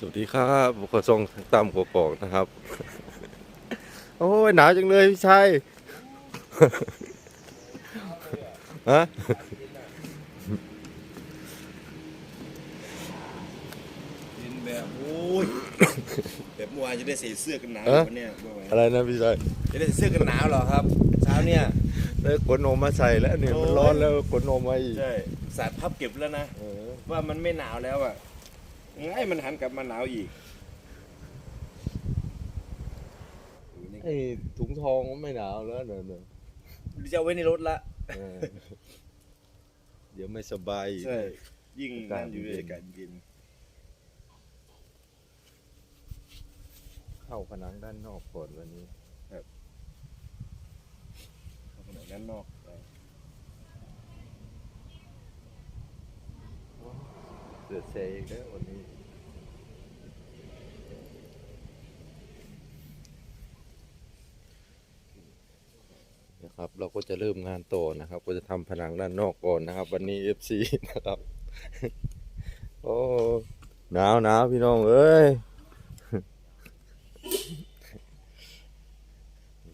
สวัสดีครับผมขอส่งตามกกอกนะครับ โอ้ยหนาวจังเลยพี่ชัยฮะเห็นแบบโอ้ยแบบเมื่อวานจะได้ใส่เสื้อกันหนาวเอ๊ะวันเนี้ยเมื่อวานอะไรนะพี่ชัยจะได้ใส่เสื้อกันหนาวเหรอครับ เช้าเนี่ยได้ขนนมมาใส่แล้วเนี่ยมันโอ้ยร้อนแล้วขนนมมาอีกใช่สาดพับเก็บแล้วนะเออว่ามันไม่หนาวแล้วอะ ไงมันหันกลับมาหนาวอีกไอ้ถุงทองก็ไม่หนาวแล้วเนอะเนอะจะเอาไว้ในรถละ เออเดี๋ยวไม่สบายอีก ใช่ ยิ่งอากาศนั่นอยู่เย็นอากาศเย็นเข้าผนังด้านนอกก่อนวันนี้เข้าไปไหนด้านนอกไป เดือดเซอีกแล้ววันนี้นะครับเราก็จะเริ่มงานต่อนะครับ ก็จะทำผนังด้านนอกก่อนนะครับ วันนี้ FC นะครับโอ้หนาวหนาวพี่น้องเอ้ย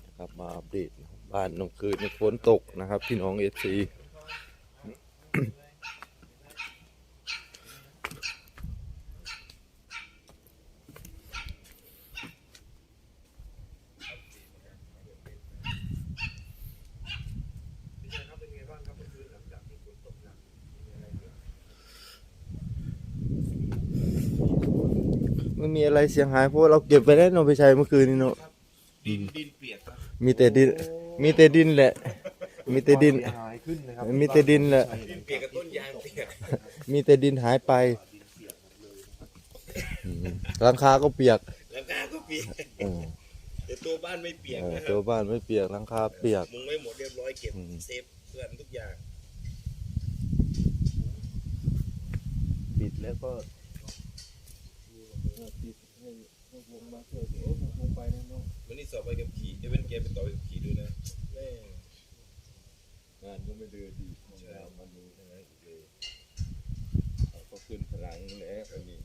นะครับมาอัปเดตบบ้านน้องคืนฝนตกนะครับ พี่น้อง FC ไม่มีอะไรเสียหายเพราะว่าเราเก็บไปแล้วเนาะไปใช้เมื่อคืนนี้เนาะดินดินเปียกครับมีแต่ดิน มีแต่ดินแหละ มีแต่ดิน หายขึ้นนะครับมีแต่ดินแหละ ดินเปียกกับต้นยางเปียกมีแต่ดินหายไปอืมหลังคาก็เปียกหลังคาก็เปียกเออแต่ตัวบ้านไม่เปียกเออนะคตัรัวบบ้านไม่เปียกหลังคาเปียกมุงไว้หมดเรียบร้อยเก็บอืม เซฟเพื่อนทุกอย่างปิดแล้วก็ ปิดให้ให้วงมาเถอะเดี๋ยววงไปแน่นอนวันนี้สอบไปกับขี่เอเวนเกมไปต่อไปกับขี่ดูนะแม่งานก็ไม่เดือดีห้องน้ำมันมีทั้งนั้นเลยเขาก็ขึ้นพลังแล้วอันนี้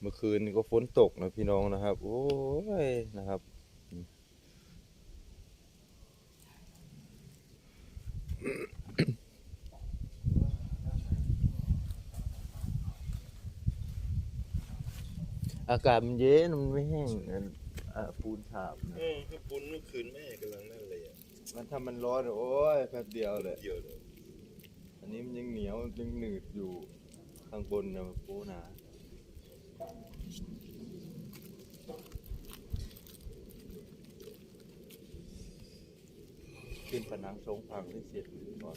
เมื่อคืนก็ฝนตกนะพี่น้องนะครับ โอ้ยนะครับ อากาศมันเย็นมันไม่แห้งนะอะปูนฉาบนะเออคือปุ้นเมื่อคืนแม่กำลังนั่นเลยอะมันถ้ามันร้อนโอ้ยแป๊บเดียวเลย เดียวเลยอันนี้มันยังเหนียวยังหนืดอยู่ข้างบนนะปูหนา ขึ้นผนังสงพังให้เสร็จก่อน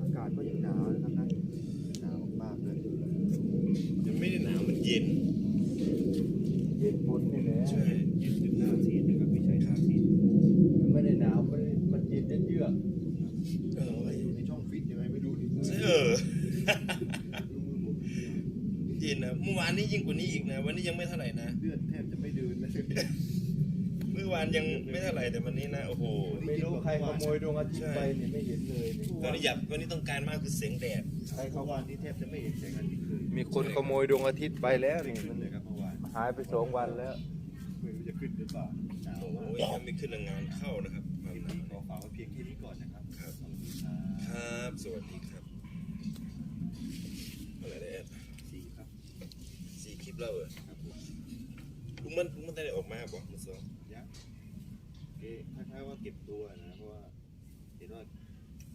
อากาศก็ยังหนาวนะครับนะหนาวมากเลย ยังไม่ได้หนาวมันเย็น เย็นฝนนี่แหละ ใช่เย็นจนหน้าซีดนะครับไม่ใช่หน้าซีด มันไม่ได้หนาวมันมันเย็นเยือก เออ ในช่องฟิตยังไงไม่ดูดิ เออเย็นนะเมื่อวานนี้ยิ่งกว่านี้อีกนะ วันนี้ยังไม่เท่าไหร่นะ เลือดแทบจะไม่เดินนะเมื่อวานยังไม่เท่าไหร่แต่วันนี้นะโอ้โหไม่รู้ใครขโมยดวงอาทิตย์ไปนี่ไม่เห็นเลยนี่วันนี้อยากวันนี้ต้องการมากคือเสียงแดดใครเมื่เขาอวานนี้แทบจะไม่เห็นแสงอาทิตย์เลยมีคนขโมยดวงอาทิตย์ไปแล้วนี่ขึ้มันนเลยครับเมื่อวานหายไปสองวันแล้วไม่รู้จะขึ้นหรือเปล่าหนาวโอ้มากยยังไม่ขึ้นแรงงานเข้านะครับความหนาวขอฝากไว้เพียงแค่นี้ก่อนนะครับ ครับขอบคุณครับครับสวัสดีครับอะไรนะแอด สี่ครับ สี่คลิปแล้วเหรอครับผมลุงมันลุงมันได้ออกมาบอกมันสองยักษ์เอ๊ะคล้ายๆว่าเก็บตัวนะ เพราะว่าเห็นว่า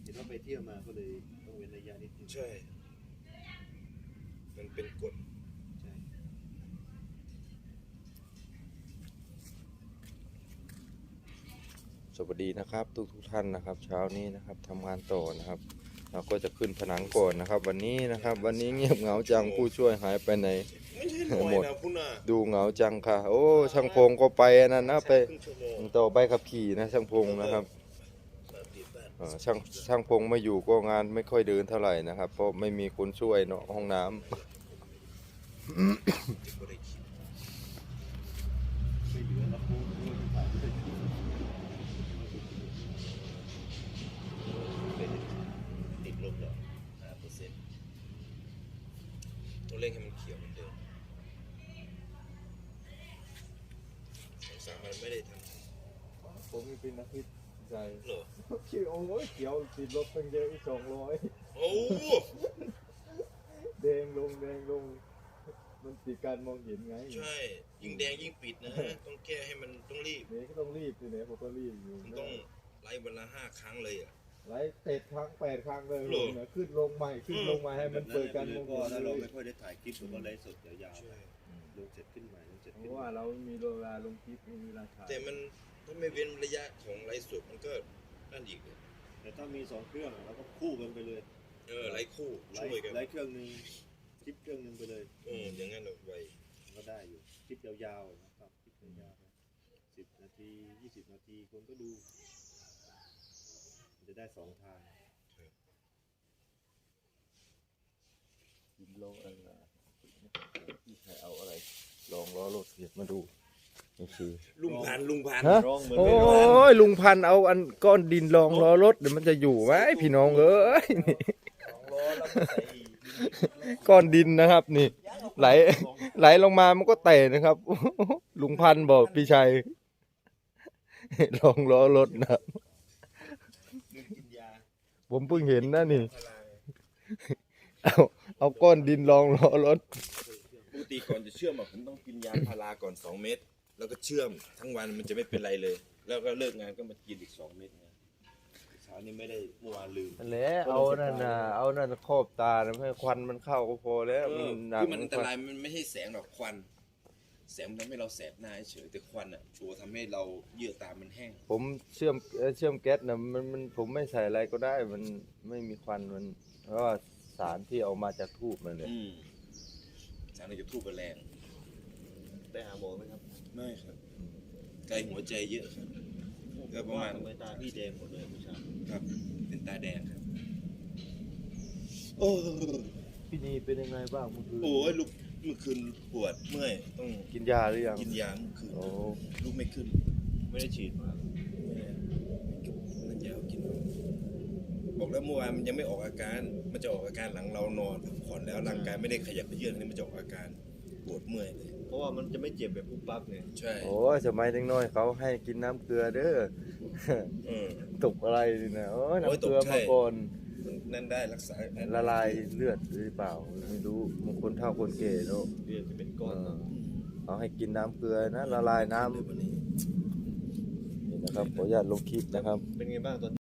เห็นว่าไปเที่ยวมาก็เลยต้องเว้นระยะนิดนึงใช่ มันเป็นกฎใช่ชสวัสดีนะครับ ทุกทุกๆท่านนะครับ เช้านี้นะครับทำงานต่อนะครับ เราก็จะขึ้นผนังก่อนนะครับ วันนี้นะครับ วันนี้เงียบเหงาจังผู้ช่วยหายไปไหน ไม่ใช่หน่อยหมด นะคุณน่ะดูเหงาจังค่ะ โอ้ช่างพงก็ไปอันนั่นนะไปครึ่งชั่วโมงต่อใบขับขี่นะช่างพงนะครับมาติดบ้านเอ่อช่างช่างพงไม่อยู่ก็งานไม่ค่อยเดินเท่าไหร่นะครับเพราะไม่มีคนช่วยเนาะห้องน้ำจะบ่ได้คิดไม่เหลือแล้วพูดพูดผ่านไปเป็น ติดลบแล้วห้าเปอร์เซ็นต์ ต้องเร่งให้มันเขียวเหมือนเดิมสองสามวันไม่ได้ทผมมีเป็นอาทิตย์ใจำเหรอคิวโอ้ยเขียวติดลบตั้งเยอะอีกสองร้อยโอ้แดงลงแดงลง มันติดการมองเห็นไงใช่ ยิ่งแดงยิ่งปิดนะ ต้องแก้ให้มันต้องรีบ เนี่ยก็ต้องรีบสิเนี่ยผมก็รีบอยู่มันต้องไล่วันละห้าครั้งเลยอะ ไลฟ์เตะครั้งแปดครั้งเลยโหลนะขึ้นลงใหม่ขึ้นลงใหม่ให้มันเปิดการมองก็เห็นถ้าเลเรายไม่ค่อยได้ถ่ายคลิปหรือว่าไลฟ์สดยาวใช่ๆลงเสร็จขึ้นใหม่ลงเสร็จเพขึ้นราะใหว่าม่เรามีเวลาลงคลิปมีเวลาถ่ายแต่มันถ้าไม่เว้นระยะของไลฟ์สดมันก็นั่นอีกเลยแต่ถ้ามีสองเครื่องเราก็คู่กันไปเลยเออไลฟ์คู่ไลช่วยฟ์กันไลฟ์เครื่องหนึ่งคลิปเครื่องหนึ่งไปเลยเอออย่างนั้นเอาไว้ก็ได้อยู่คลิปยาวๆนะครับคลิปยาวๆสิบนาทียี่สิบนาทีคนก็ดูมัน จะได้สองทางกินลงอะไรที่ใครเอาอะไร ลองล้อรถเสียมาดูนี่คือลุงพันลุงพันฮะร้องเหมือนโอ้ไม่ร้องยลุงพันธุ์เอาอันก้อนดินรองล้อรถเดี๋ยวมันจะอยู่ไหมพี่น้องเอ้ยนี่สองล้อแล้วก็ใส่ก้อนดินนะครับ นี่ ไหลไหลลงมามันก็เตะนะครับ ลุงพันธุ์บอกพี่ชัยลองล้อรถนะดื่มกินยา ผมเพิ่งเห็นนะนี่พลังเอาเอาก้อนดินรองล้อรถ ปกติก่อนจะเชื่อมอะผมต้องกินยาพาราก่อน2เม็ดแล้วก็เชื่อมทั้งวันมันจะไม่เป็นไรเลย แล้วก็เลิกงานก็มากินอีก2เม็ดนะเช้านี้ไม่ได้เมื่อวานลืม นั่นแหละเอานั่นน่ะเอานั่นครอบตานะให้ควันมันเข้าก็พอแล้วเอมันอหนัก คือมันอันตรายมันไม่ใช่แสงหรอกควัน แสงมันทำให้เราแสบหน้าเฉยแต่ควันอะตัวทำให้เราเยื่อตามันแห้ง ผมเชื่อมเอ่อเชื่อมแก๊สนะมันมันผมไม่ใส่อะไรก็ได้ มันไม่มีควันมัน เพราะว่าสารที่เอามาจากทูบมันเลยอืมสารในจะทูบแรงได้หาหมอไหมครับไม่ครับไกลหัวใจเยอะครับ ก็ประมาณทำไมตาพี่แดงหมดเลยผู้ชายครับ เป็นตาแดงครับ โอ้พี่นีเป็นยังไงบ้างเมื่อคืนโอ้ยลูกเมื่อคืนปวดเมื่อยต้องกินยาหรือยังกินยาเมื่อคืนโอ้ลูกไม่ขึ้น ไม่ได้ฉีดมาไม่ได้นั่นยากิน บอกแล้วเมื่อวานมันยังไม่ออกอาการ มันจะออกอาการหลังเรานอนพักผ่อนแล้วร่างกายไม่ได้ขยับไปเยื่อนนี่มันจะออกอาการปวดเมื่อยเลยเพราะว่ามันจะไม่เจ็บแบบปุ๊บปั๊บไงใช่โอ้ยสมัยเด็กน้อยเขาให้กินน้ำเกลือเด้อเออตกอะไรนี่นะโอ้ยโอ้ยน้ำเกลือตกใช่มาก่อนมั นนั่นได้รักษาละลายเลือดหรือเปล่าไม่รู้บางคนเท่าคนแก่เนาะเรียนจะเป็นก้อนเอเนอะอเขาให้กินน้ำเกลือนะละลายน้ำเลยวันนี้นี่นะครับขออนุญาตลงคลิปนะครับ เป็นไงบ้างตอน